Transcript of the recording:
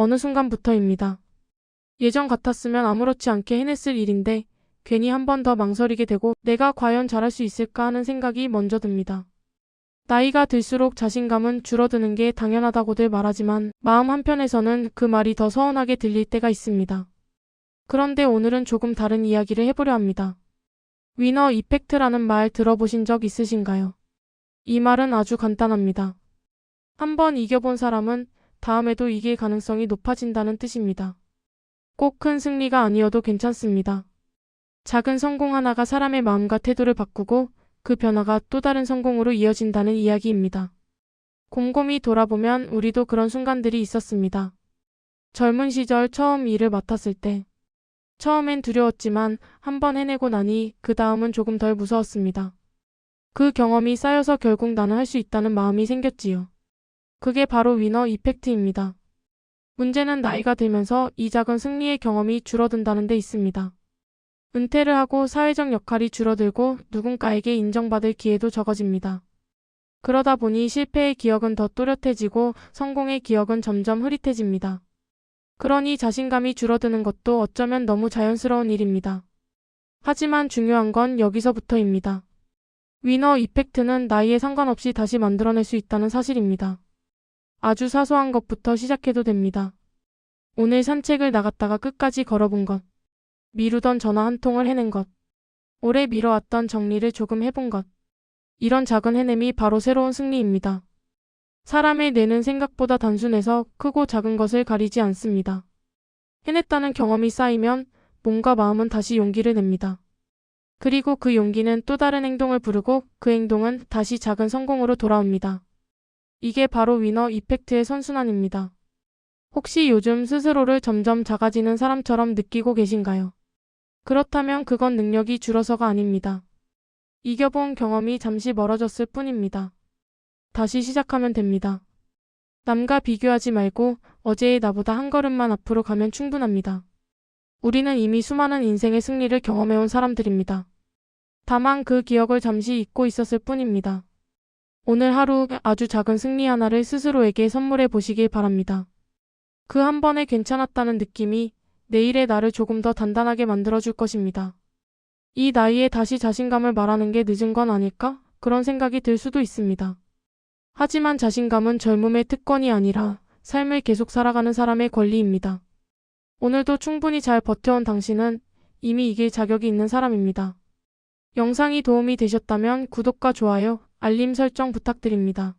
어느 순간부터입니다. 예전 같았으면 아무렇지 않게 해냈을 일인데 괜히 한 번 더 망설이게 되고 내가 과연 잘할 수 있을까 하는 생각이 먼저 듭니다. 나이가 들수록 자신감은 줄어드는 게 당연하다고들 말하지만 마음 한편에서는 그 말이 더 서운하게 들릴 때가 있습니다. 그런데 오늘은 조금 다른 이야기를 해보려 합니다. 위너 이펙트라는 말 들어보신 적 있으신가요? 이 말은 아주 간단합니다. 한번 이겨본 사람은 다음에도 이길 가능성이 높아진다는 뜻입니다. 꼭 큰 승리가 아니어도 괜찮습니다. 작은 성공 하나가 사람의 마음과 태도를 바꾸고 그 변화가 또 다른 성공으로 이어진다는 이야기입니다. 곰곰이 돌아보면 우리도 그런 순간들이 있었습니다. 젊은 시절 처음 일을 맡았을 때. 처음엔 두려웠지만 한 번 해내고 나니 그 다음은 조금 덜 무서웠습니다. 그 경험이 쌓여서 결국 나는 할 수 있다는 마음이 생겼지요. 그게 바로 위너 이펙트입니다. 문제는 나이가 들면서 이 작은 승리의 경험이 줄어든다는 데 있습니다. 은퇴를 하고 사회적 역할이 줄어들고 누군가에게 인정받을 기회도 적어집니다. 그러다 보니 실패의 기억은 더 또렷해지고 성공의 기억은 점점 흐릿해집니다. 그러니 자신감이 줄어드는 것도 어쩌면 너무 자연스러운 일입니다. 하지만 중요한 건 여기서부터입니다. 위너 이펙트는 나이에 상관없이 다시 만들어낼 수 있다는 사실입니다. 아주 사소한 것부터 시작해도 됩니다. 오늘 산책을 나갔다가 끝까지 걸어본 것. 미루던 전화 한 통을 해낸 것. 오래 미뤄왔던 정리를 조금 해본 것. 이런 작은 해냄이 바로 새로운 승리입니다. 사람의 뇌는 생각보다 단순해서 크고 작은 것을 가리지 않습니다. 해냈다는 경험이 쌓이면 몸과 마음은 다시 용기를 냅니다. 그리고 그 용기는 또 다른 행동을 부르고 그 행동은 다시 작은 성공으로 돌아옵니다. 이게 바로 위너 이펙트의 선순환입니다. 혹시 요즘 스스로를 점점 작아지는 사람처럼 느끼고 계신가요? 그렇다면 그건 능력이 줄어서가 아닙니다. 이겨본 경험이 잠시 멀어졌을 뿐입니다. 다시 시작하면 됩니다. 남과 비교하지 말고 어제의 나보다 한 걸음만 앞으로 가면 충분합니다. 우리는 이미 수많은 인생의 승리를 경험해온 사람들입니다. 다만 그 기억을 잠시 잊고 있었을 뿐입니다. 오늘 하루 아주 작은 승리 하나를 스스로에게 선물해 보시길 바랍니다. 그 한 번에 괜찮았다는 느낌이 내일의 나를 조금 더 단단하게 만들어줄 것입니다. 이 나이에 다시 자신감을 말하는 게 늦은 건 아닐까? 그런 생각이 들 수도 있습니다. 하지만 자신감은 젊음의 특권이 아니라 삶을 계속 살아가는 사람의 권리입니다. 오늘도 충분히 잘 버텨온 당신은 이미 이길 자격이 있는 사람입니다. 영상이 도움이 되셨다면 구독과 좋아요, 알림 설정 부탁드립니다.